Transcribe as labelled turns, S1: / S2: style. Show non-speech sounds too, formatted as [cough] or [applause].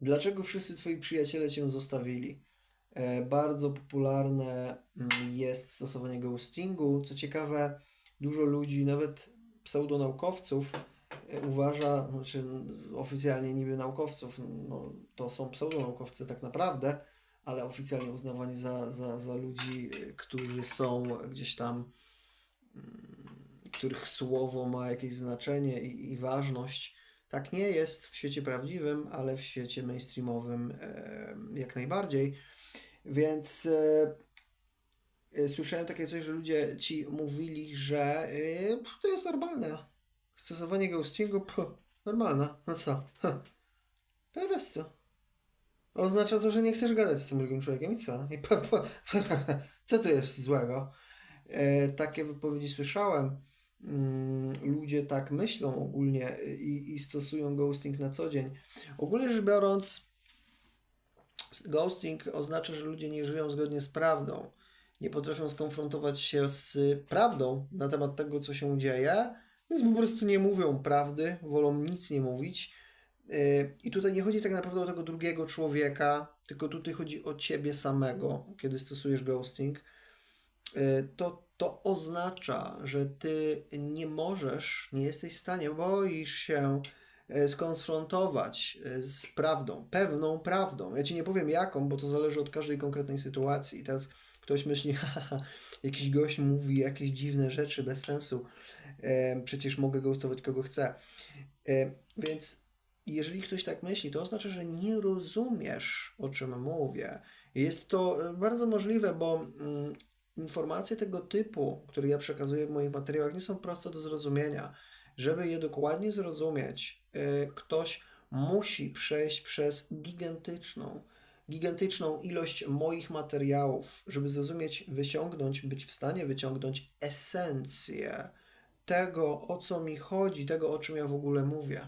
S1: Dlaczego wszyscy twoi przyjaciele cię zostawili? E, Bardzo popularne mm, jest stosowanie ghostingu. Co ciekawe, dużo ludzi, nawet pseudonaukowców, e, uważa, znaczy oficjalnie niby naukowców, no, to są pseudonaukowcy tak naprawdę, ale oficjalnie uznawani za, za, za ludzi, e, którzy są gdzieś tam, mm, których słowo ma jakieś znaczenie i, i ważność. Tak nie jest w świecie prawdziwym, ale w świecie mainstreamowym e, jak najbardziej. Więc e, e, słyszałem takie coś, że ludzie ci mówili, że to jest normalne. Stosowanie ghostingu, normalne. No co? Po prostu. Oznacza to, że nie chcesz gadać z tym drugim człowiekiem i co? I po, po, [laughs] co to jest złego? Takie wypowiedzi słyszałem. Mm, ludzie tak myślą ogólnie i, i stosują ghosting na co dzień. Ogólnie rzecz biorąc, ghosting oznacza, że ludzie nie żyją zgodnie z prawdą. Nie potrafią skonfrontować się z prawdą na temat tego, co się dzieje, więc po prostu nie mówią prawdy, wolą nic nie mówić. Yy, I tutaj nie chodzi tak naprawdę o tego drugiego człowieka, tylko tutaj chodzi o ciebie samego, kiedy stosujesz ghosting. Yy, To, to oznacza, że ty nie możesz, nie jesteś w stanie, boisz się e, skonfrontować e, z prawdą, pewną prawdą. Ja ci nie powiem jaką, bo to zależy od każdej konkretnej sytuacji. I teraz ktoś myśli, [laughs] jakiś gość mówi jakieś dziwne rzeczy bez sensu, e, przecież mogę ghostować kogo chcę. E, Więc jeżeli ktoś tak myśli, to oznacza, że nie rozumiesz, o czym mówię. Jest to e, bardzo możliwe, bo mm, informacje tego typu, które ja przekazuję w moich materiałach, nie są proste do zrozumienia. Żeby je dokładnie zrozumieć, y, ktoś musi przejść przez gigantyczną, gigantyczną ilość moich materiałów, żeby zrozumieć, wyciągnąć, być w stanie wyciągnąć esencję tego, o co mi chodzi, tego, o czym ja w ogóle mówię.